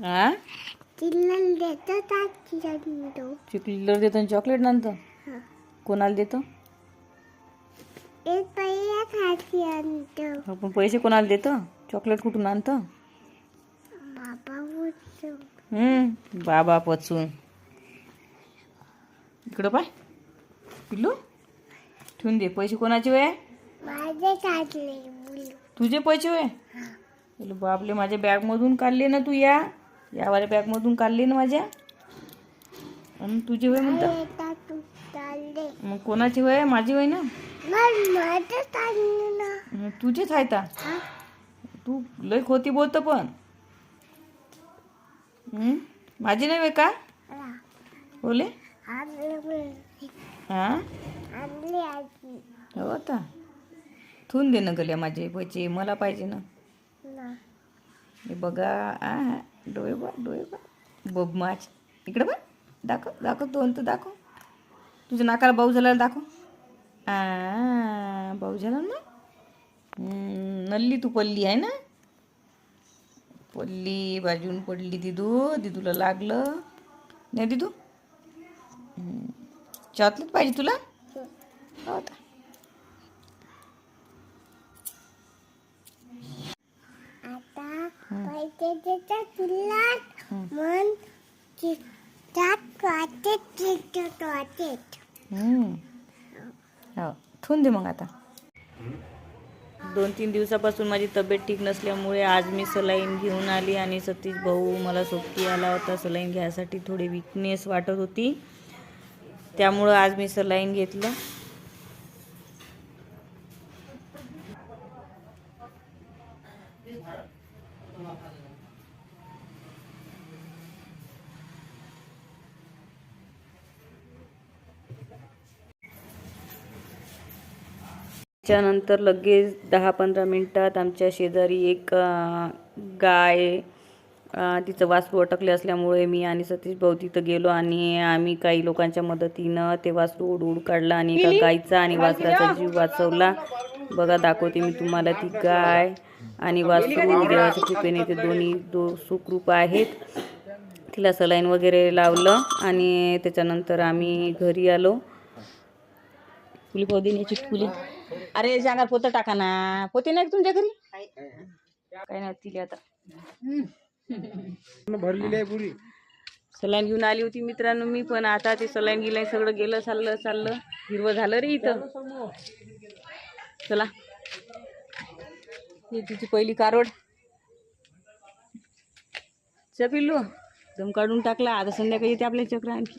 हा चिल्लर देतो आणतो चिकलीला देतो आणि चॉकलेट नंतर हा. कोणाला देतो? एक पहिल्या खाती आणतो. आपण पैसे कोणाला देतो? चॉकलेट कुठून आणतो? बाबा हम्म बाबा पचून इकडं पाय. पिल्लू ठेवून दे. पैसे कोणाचे वय? माझे काढले मुलं. तुझे पैसे वय? बापले माझ्या बॅगमधून काढले ना तू या. यावाल्या बॅगमधून काढले ना माझ्या. तुझे वय म्हणता? मग कोणाची वय माझी वय ना? तुझेच आहे ता? तू लय खोती बोलतो पण. हम्म? माझी नाही वय का. बोले. हा? हो आता ठेवून दे ना गल्या माझे पैसे. मला पाहिजे ना. हे बघा. आ डोळे बा डोळे बा बब माच इकडे बघ. दाखव दाखव दोन तर दाखव. तुझ्या नाकाला भाऊ झाला दाखव. आ भाऊ झाला ना? नल्ली तू पल्ली आहे ना? पल्ली बाजून पडली दिदू. दिदूला लागलं. नाही दिदू? चॉकलेट पाहिजे तुला? हो. हं. मन. हो. ठेवून दे मग आता. दोन तीन दिवसापासून माझी तब्येत ठीक नसल्यामुळे आज मी सलाईन घेऊन आली आणि सतीश भाऊ मला सोबती आला होता. सलाईन घ्यायसाठी थोडी विकनेस वाटत होती. त्यामुळं आज मी सलाईन घेतलं. त्यानंतर लगेच दहा पंधरा मिनिटात आमच्या शेजारी एक गाय तिचं वासरू अटकले असल्यामुळे मी आणि सतीश भाऊ तिथं गेलो आणि आम्ही काही लोकांच्या मदतीनं ते वासरू उड उड काढलं आणि एका गायचा आणि वासराचा जीव वाचवला. बघा दाखवते मी तुम्हाला ती गाय आणि वासरू देवाच्या कृपेने ते दोन्ही दो सुखरूप आहेत. तिला सलाईन वगैरे लावलं आणि त्याच्यानंतर आम्ही घरी आलो. फुली. अरे जागा पोतं टाका ना. पोते नाही का तुमच्या घरी? काय नाही तिला आता. भरलेली आहे पुरी. सलाईन घेऊन आली होती मित्रांनो मी पण आता ते सलाईन गिलाईन सगळं गेलं चाललं चाललं. हिरवं झालं रे इथं. चला. ही तिची पहिली कारवड. च पिल्लू दम काढून टाकला. आता संध्याकाळी येते आपल्या चक्र आणखी.